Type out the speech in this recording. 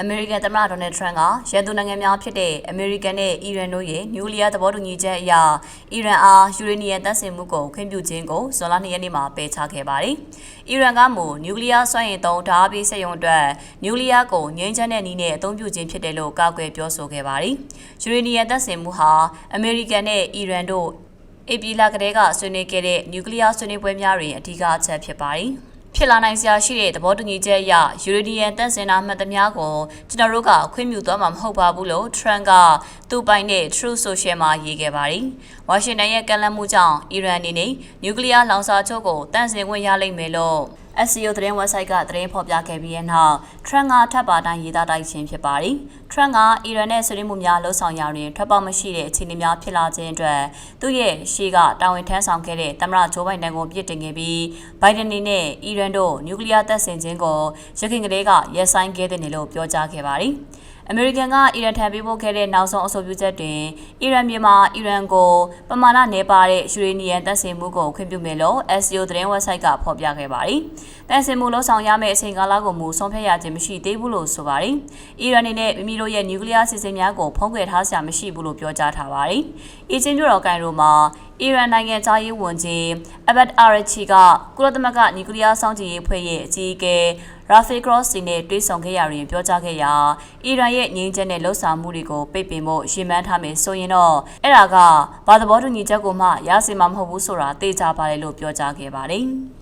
အမေရိကန်သမ္မတဒေါ်နယ်ထရန့်ကရန်သူနိုင်ငံများဖြစ်တဲ့အမေရိကန်နဲ့အီရန်တို့ရဲ့နျူကလ িয়ার သဘောတူညီချက်အရအီရန်အားယူရေနီယံတပ်ဆင်မှုကိုခွင့်ပြုခြင်းကိုဇွန်လ2ရက်နေ့မှာပယ်ချခဲ့ပါတယ်။အီရန်ကမူနျူကလ িয়ার စွမ်းရည်သုံးဓာတ်ပေးစက်ရုံအတွက်နျူကလ িয়ার ကိုငြိမ်းချမ်းတဲ့နည်းနဲ့အသုံးပြုခြင်းဖြစ်တယ်လို့ကာကွယ်ပြောဆိုခဲ့ပါတယ်။ယူရေနီယံတပ်ဆင်မှုဟာအမေရိကန်နဲ့အီရန်တို့အေပီလာကလေးကဆွေးနွေးခဲ့တဲ့နျူကလ িয়ার ဆွေးနွေးပွဲများတွင်အဓိကအချက်ဖြစ်ပါတယ်။ ဖြစ်လာနိုင်စရာရှိတဲ့သဘောတူညီချက်အရယူရီဒီယန်တန့်စင်တာမှတ်သမျှကိုကျွန်တော်တို့ကခွင့်ပြုသွားမှာမဟုတ်ပါဘူးလို့ Trump ကသူ့ပိုင်တဲ့ Truth Social မှာရေးခဲ့ပါတယ်။ဝါရှင်တန်ရဲ့ကန့်လန့်မှုကြောင့်အီရန်အနေနဲ့နျူကလ িয়ার လောင်စာချုပ်ကိုတန့်စင်ခွင့်ရလိမ့်မယ်လို့ SEO သတင်း website ကသတင်းဖော်ပြခဲ့ပြီးတဲ့နောက် Trump ကထပ်ပါတိုင်းရေးသားတိုက်ခြင်းဖြစ်ပါတယ်။ Trump ကအီရန်နဲ့ဆွေးနွေးမှုများလှုပ်ဆောင်ရာတွင်ထွက်ပေါက်မရှိတဲ့အခြေအနေများဖြစ်လာခြင်းအတွက်သူ့ရဲ့ရှေ့ကတာဝန်ထမ်းဆောင်ခဲ့တဲ့သမ္မတဂျိုးဘိုင်ဒန်ကိုပြစ်တင်ခဲ့ပြီးဘိုင်ဒန်အနေနဲ့အီရန်တို့နျူကလ িয়ার တပ်ဆင်ခြင်းကိုရခိုင်ကလေးကရက်ဆိုင်ခဲ့တဲ့နေလို့ပြောကြားခဲ့ပါတယ်။ အမေရိကန်ကအီရန်ထံပေးပို့ခဲ့တဲ့နောက်ဆုံးအဆိုပြုချက်တွင်အီရန်ပြည်မှာအီရန်ကိုပမာဏနေပါတဲ့ယူရေနီယံတပ်ဆင်မှုကိုခွင့်ပြုမယ်လို့ SEO သတင်း website ကဖော်ပြခဲ့ပါတယ်။တပ်ဆင်မှုလှုပ်ဆောင်ရမယ့်အချိန်ကာလကိုမူဆုံးဖြတ်ရခြင်းမရှိသေးဘူးလို့ဆိုပါတယ်။အီရန်အနေနဲ့မိမိတို့ရဲ့နျူကလ িয়ার စစ်စင်များကိုဖုံးကွယ်ထားစရာမရှိဘူးလို့ပြောကြားထားပါတယ်။အီဂျင်မြို့တော်ကန်ရိုမှာ အီရန်နိုင်ငံသားရေးဝန်ကြီးအဘတ်အာရချီကကုလသမဂ္ဂနျူကလ িয়ার စောင့်ကြည့်ရေးဖွဲ့ရဲ့အကြီးအကဲရာဖီကရော့စီနဲ့တွေ့ဆုံခဲ့ရရင်ပြောကြားခဲ့ရာအီရန်ရဲ့ငြိမ်းချမ်းတဲ့လှုပ်ဆောင်မှုတွေကိုပိတ်ပင်ဖို့ရည်မှန်းထားမယ်ဆိုရင်တော့အဲ့ဒါကဘာသဘောတူညီချက်ကိုမှရစေမှာမဟုတ်ဘူးဆိုတာသိကြပါတယ်လို့ပြောကြားခဲ့ပါတယ်။